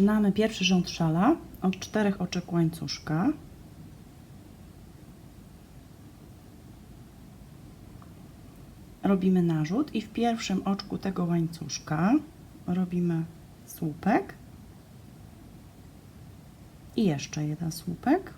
Rozpoczynamy pierwszy rząd szala od czterech oczek łańcuszka. Robimy narzut i w pierwszym oczku tego łańcuszka robimy słupek i jeszcze jeden słupek.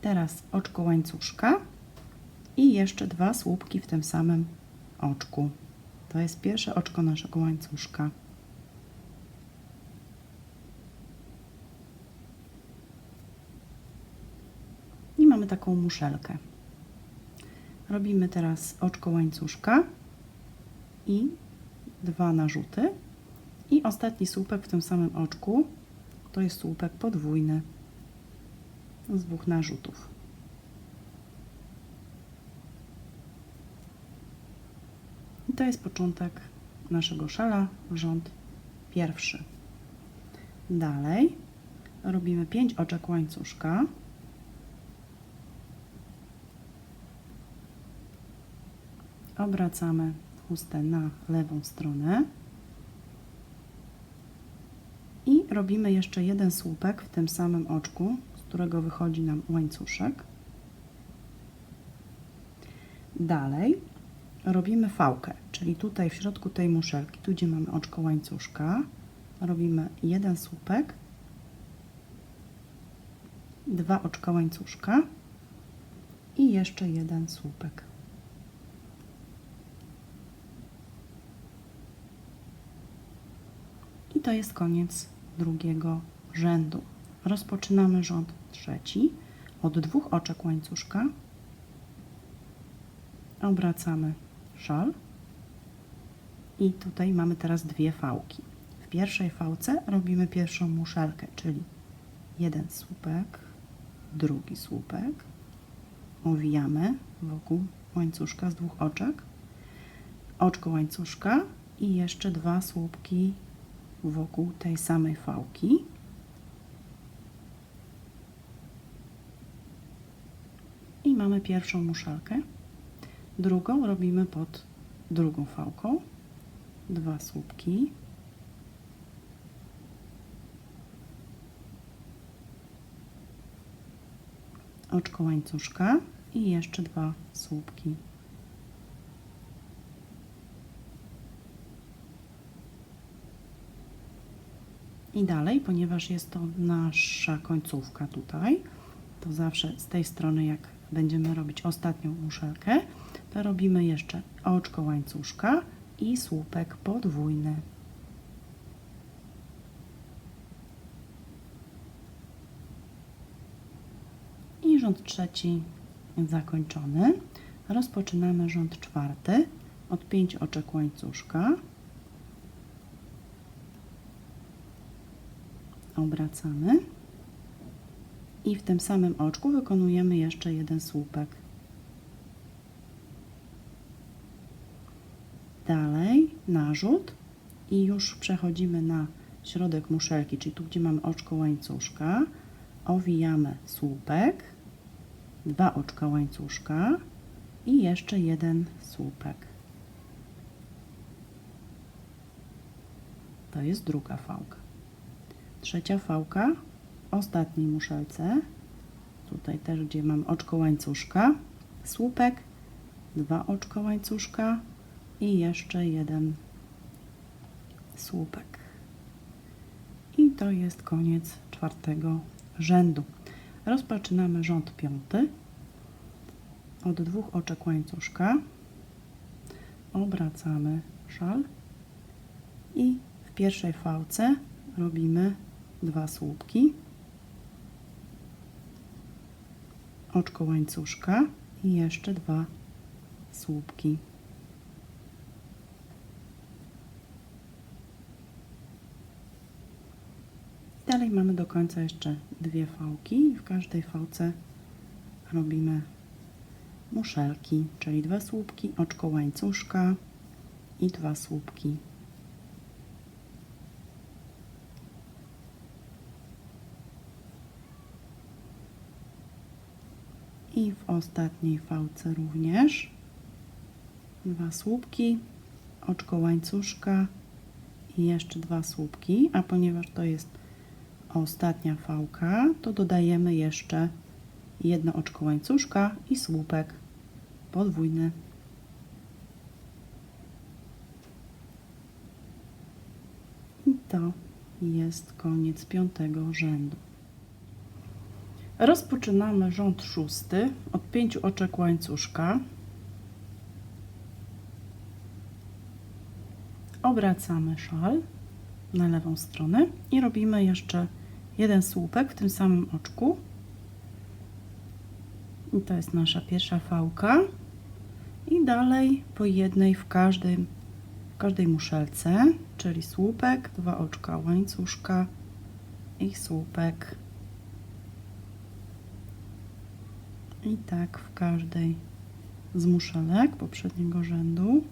Teraz oczko łańcuszka i jeszcze dwa słupki w tym samym oczku. To jest pierwsze oczko naszego łańcuszka. I mamy taką muszelkę. Robimy teraz oczko łańcuszka i dwa narzuty. I ostatni słupek w tym samym oczku to jest słupek podwójny z dwóch narzutów. To jest początek naszego szala, rząd pierwszy. Dalej robimy 5 oczek łańcuszka. Obracamy chustę na lewą stronę. I robimy jeszcze jeden słupek w tym samym oczku, z którego wychodzi nam łańcuszek. Dalej robimy fałkę, czyli tutaj w środku tej muszelki, tu gdzie mamy oczko łańcuszka, robimy jeden słupek, dwa oczka łańcuszka i jeszcze jeden słupek. I to jest koniec drugiego rzędu. Rozpoczynamy rząd trzeci od dwóch oczek łańcuszka. Obracamy szal i tutaj mamy teraz dwie fałki. W pierwszej fałce robimy pierwszą muszelkę, czyli jeden słupek, drugi słupek, owijamy wokół łańcuszka z dwóch oczek, oczko łańcuszka i jeszcze dwa słupki wokół tej samej fałki. I mamy pierwszą muszelkę. Drugą robimy pod drugą fałką. Dwa słupki. Oczko łańcuszka i jeszcze dwa słupki. I dalej, ponieważ jest to nasza końcówka tutaj, to zawsze z tej strony, jak będziemy robić ostatnią muszelkę, robimy jeszcze oczko łańcuszka i słupek podwójny. I rząd trzeci zakończony. Rozpoczynamy rząd czwarty od 5 oczek łańcuszka. Obracamy i w tym samym oczku wykonujemy jeszcze jeden słupek. Dalej narzut i już przechodzimy na środek muszelki, czyli tu, gdzie mamy oczko łańcuszka. Owijamy słupek, dwa oczka łańcuszka i jeszcze jeden słupek. To jest druga fałka. Trzecia fałka ostatniej muszelce, tutaj też gdzie mam oczko łańcuszka, słupek, dwa oczka łańcuszka i jeszcze jeden słupek. I to jest koniec czwartego rzędu. Rozpoczynamy rząd piąty od dwóch oczek łańcuszka. Obracamy szal i w pierwszej fałce robimy dwa słupki oczko łańcuszka i jeszcze dwa słupki. Dalej mamy do końca jeszcze dwie fałki w każdej fałce robimy muszelki, czyli dwa słupki, oczko łańcuszka i dwa słupki. I w ostatniej fałce również dwa słupki oczko łańcuszka i jeszcze dwa słupki, a ponieważ to jest ostatnia fałka, to dodajemy jeszcze jedno oczko łańcuszka i słupek podwójny. I to jest koniec piątego rzędu. Rozpoczynamy rząd szósty od pięciu oczek łańcuszka. Obracamy szal na lewą stronę i robimy jeszcze jeden słupek w tym samym oczku. I to jest nasza pierwsza fałka. I dalej po jednej w każdym, w każdej muszelce, czyli słupek, dwa oczka łańcuszka i słupek. I tak w każdej z muszelek poprzedniego rzędu.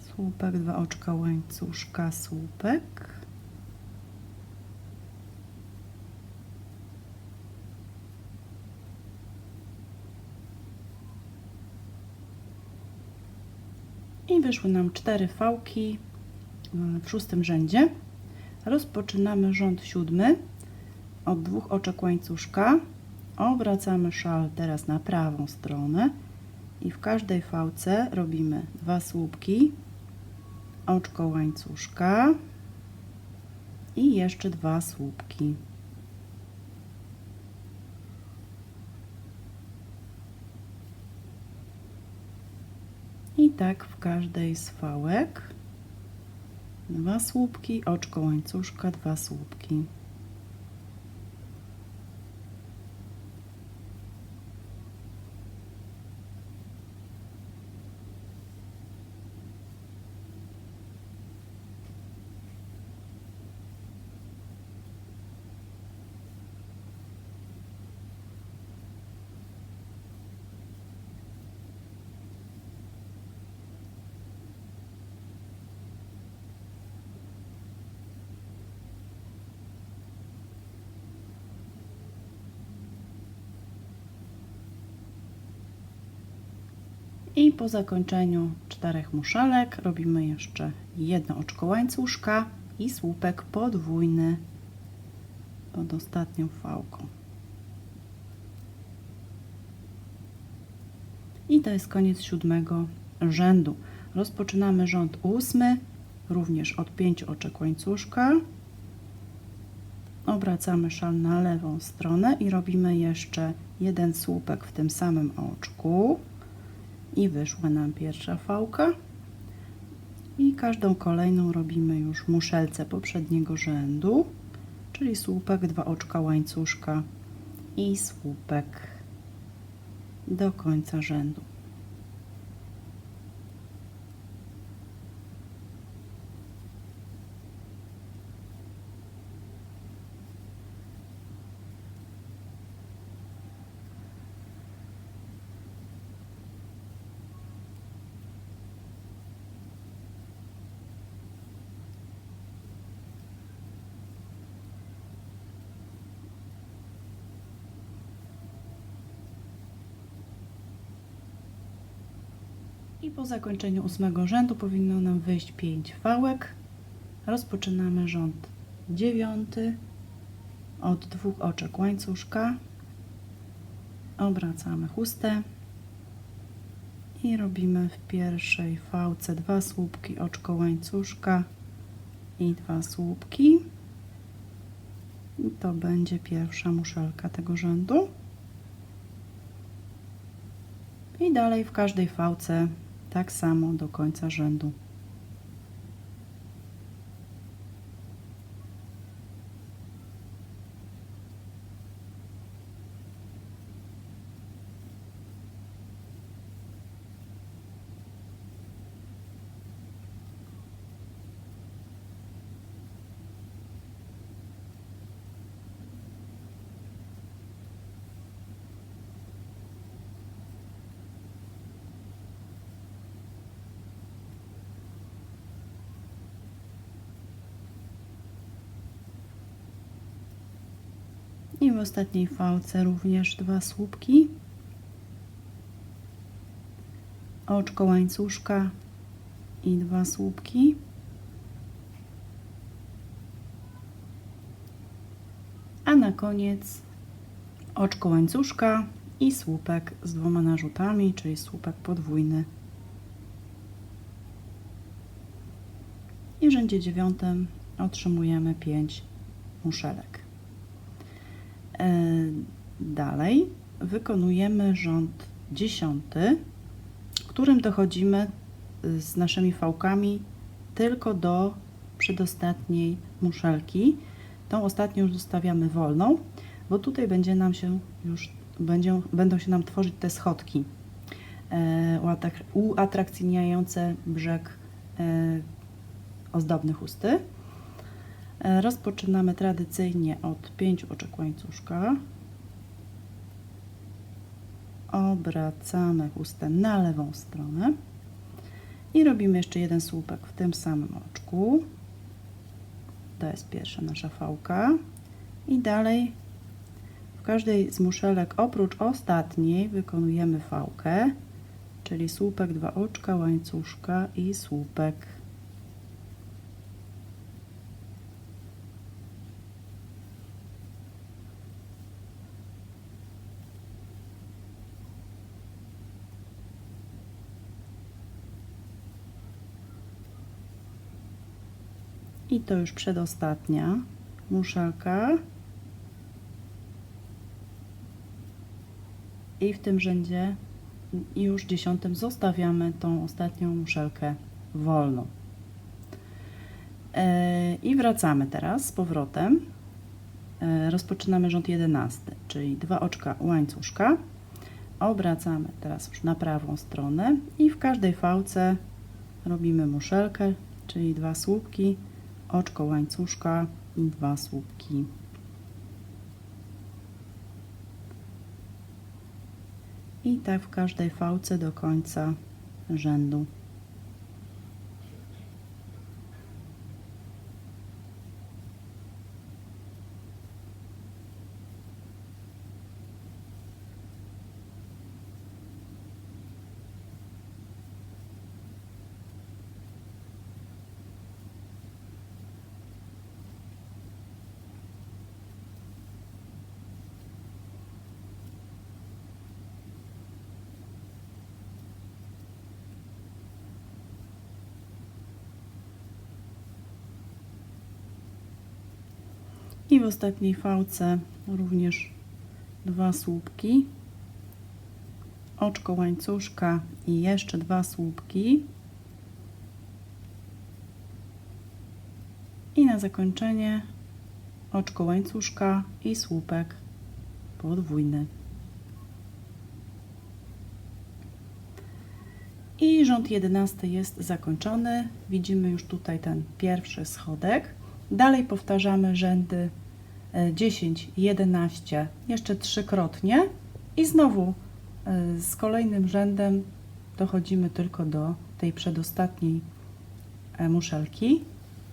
Słupek, dwa oczka łańcuszka, słupek. I wyszły nam cztery fałki y, w szóstym rzędzie. Rozpoczynamy rząd siódmy od dwóch oczek łańcuszka. Obracamy szal teraz na prawą stronę i w każdej fałce robimy dwa słupki, oczko łańcuszka i jeszcze dwa słupki. I tak w każdej z fałek dwa słupki, oczko łańcuszka, dwa słupki. I po zakończeniu czterech muszelek robimy jeszcze jedno oczko łańcuszka i słupek podwójny pod ostatnią fałką. I to jest koniec siódmego rzędu. Rozpoczynamy rząd ósmy, również od pięciu oczek łańcuszka. Obracamy szal na lewą stronę i robimy jeszcze jeden słupek w tym samym oczku i wyszła nam pierwsza fałka. I każdą kolejną robimy już muszelce poprzedniego rzędu czyli słupek, dwa oczka łańcuszka i słupek do końca rzędu I po zakończeniu ósmego rzędu powinno nam wyjść 5 fałek. Rozpoczynamy rząd dziewiąty od dwóch oczek łańcuszka. Obracamy chustę i robimy w pierwszej fałce dwa słupki oczko łańcuszka i dwa słupki. I to będzie pierwsza muszelka tego rzędu. I dalej w każdej fałce tak samo do końca rzędu. I w ostatniej fałce również dwa słupki. oczko łańcuszka i dwa słupki. A na koniec oczko łańcuszka i słupek z dwoma narzutami, czyli słupek podwójny. I rzędzie dziewiątym otrzymujemy 5 muszelek. Dalej wykonujemy rząd dziesiąty, którym dochodzimy z naszymi fałkami tylko do przedostatniej muszelki. Tą ostatnią już zostawiamy wolną, bo tutaj będzie nam się już będzie, będą się nam tworzyć te schodki e, uatrak- uatrakcyjniające brzeg e, ozdobny chusty. E, Rozpoczynamy tradycyjnie od 5 oczek łańcuszka. Obracamy chustę na lewą stronę i robimy jeszcze jeden słupek w tym samym oczku. To jest pierwsza nasza fałka. I dalej w każdej z muszelek oprócz ostatniej wykonujemy fałkę, czyli słupek, dwa oczka, łańcuszka i słupek. I to już przedostatnia muszelka. I w tym rzędzie już dziesiątym zostawiamy tą ostatnią muszelkę wolną. E, I wracamy teraz z powrotem. E, Rozpoczynamy rząd jedenasty, czyli dwa oczka łańcuszka. Obracamy teraz już na prawą stronę i w każdej fałce robimy muszelkę, czyli dwa słupki, oczko łańcuszka i dwa słupki. I tak w każdej fałce do końca rzędu. I w ostatniej fałce również dwa słupki, oczko łańcuszka i jeszcze dwa słupki. I na zakończenie oczko łańcuszka i słupek podwójny. I rząd jedenasty jest zakończony. Widzimy już tutaj ten pierwszy schodek. Dalej powtarzamy rzędy 10, 11, jeszcze trzykrotnie i znowu e, z kolejnym rzędem dochodzimy tylko do tej przedostatniej e, muszelki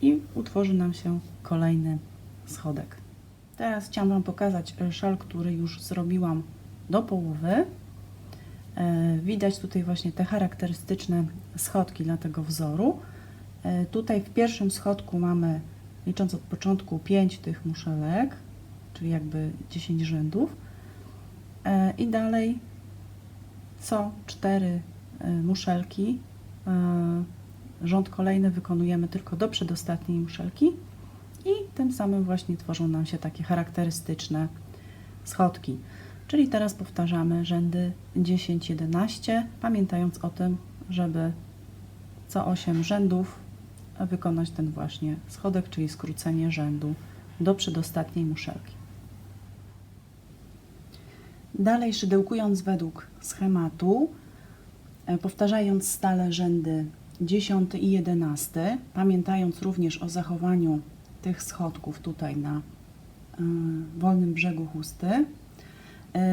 i utworzy nam się kolejny schodek. Teraz chciałam Wam pokazać szal, który już zrobiłam do połowy. E, Widać tutaj właśnie te charakterystyczne schodki dla tego wzoru. Tutaj w pierwszym schodku mamy, licząc od początku, 5 tych muszelek, czyli jakby 10 rzędów. E, I dalej co 4 muszelki. e, Rząd kolejny wykonujemy tylko do przedostatniej muszelki i tym samym właśnie tworzą nam się takie charakterystyczne schodki. Czyli teraz powtarzamy rzędy 10-11, pamiętając o tym, żeby co 8 rzędów wykonać ten właśnie schodek, czyli skrócenie rzędu do przedostatniej muszelki. Dalej szydełkując według schematu, e, powtarzając stale rzędy 10 i 11, pamiętając również o zachowaniu tych schodków tutaj na y, wolnym brzegu chusty,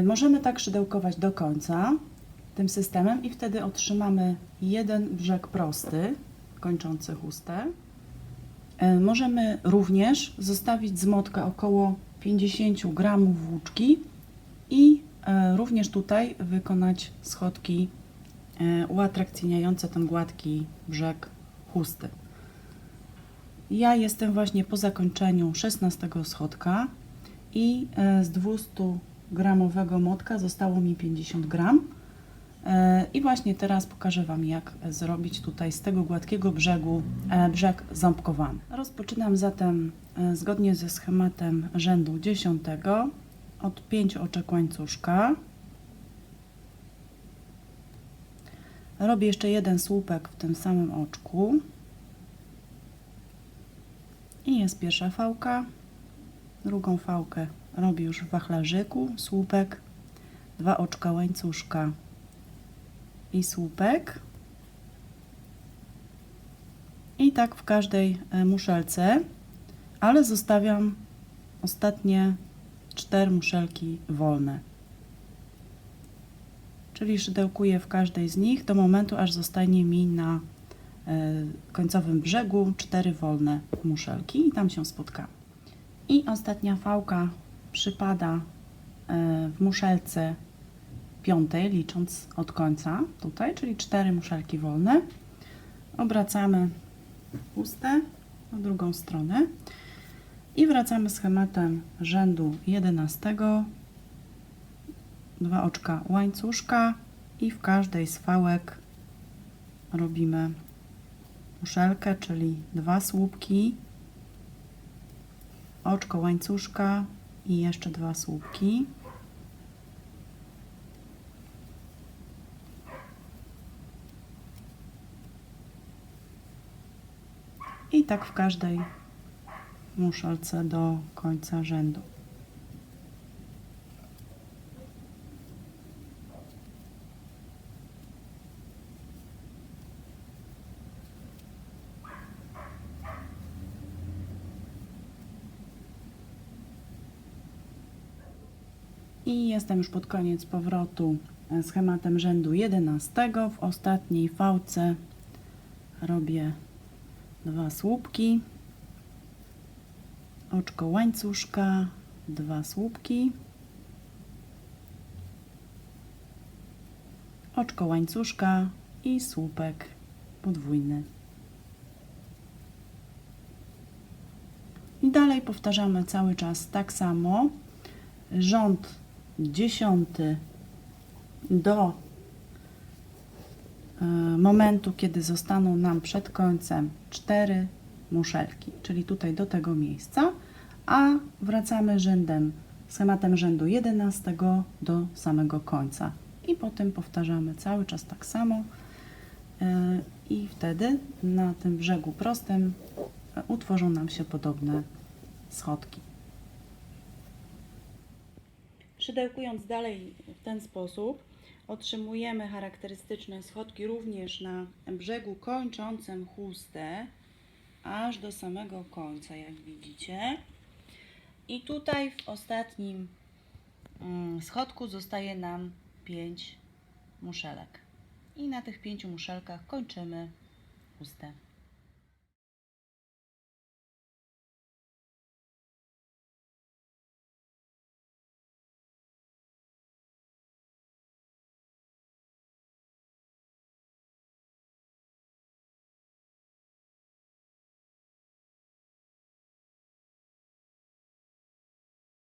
y, możemy tak szydełkować do końca tym systemem i wtedy otrzymamy jeden brzeg prosty, kończący chustę. Y, Możemy również zostawić z motka około 50 gramów włóczki i y, również tutaj wykonać schodki e, uatrakcyjniające ten gładki brzeg chusty. Ja jestem właśnie po zakończeniu 16 schodka i e, z 200 gramowego motka zostało mi 50 gram. I właśnie teraz pokażę Wam, jak zrobić tutaj z tego gładkiego brzegu e, brzeg ząbkowany. Rozpoczynam zatem e, zgodnie ze schematem rzędu 10 od 5 oczek łańcuszka. Robię jeszcze jeden słupek w tym samym oczku. I jest pierwsza fałka. Drugą fałkę robię już w wachlarzyku, słupek, dwa oczka łańcuszka i słupek. I tak w każdej e, muszelce, ale zostawiam ostatnie cztery muszelki wolne. Czyli szydełkuję w każdej z nich do momentu, aż zostanie mi na e, końcowym brzegu cztery wolne muszelki i tam się spotkamy. I ostatnia fałka przypada e, w muszelce piątej, licząc od końca tutaj, czyli cztery muszelki wolne. Obracamy chustę na drugą stronę i wracamy schematem rzędu 11. Dwa oczka łańcuszka i w każdej z fałek robimy muszelkę, czyli dwa słupki, oczko łańcuszka i jeszcze dwa słupki. I tak w każdej muszelce do końca rzędu. I jestem już pod koniec powrotu schematem rzędu 11. W ostatniej fałce robię dwa słupki, oczko łańcuszka, dwa słupki, oczko łańcuszka i słupek podwójny. I dalej powtarzamy cały czas tak samo. Rząd dziesiąty do momentu, kiedy zostaną nam przed końcem cztery muszelki, czyli tutaj do tego miejsca, a wracamy rzędem, schematem rzędu 11 do samego końca. I potem powtarzamy cały czas tak samo e, i wtedy na tym brzegu prostym e, utworzą nam się podobne schodki. Szydełkując dalej w ten sposób, otrzymujemy charakterystyczne schodki również na brzegu kończącym chustę, aż do samego końca, jak widzicie. I tutaj w ostatnim mm, schodku zostaje nam 5 muszelek. I na tych pięciu muszelkach kończymy chustę.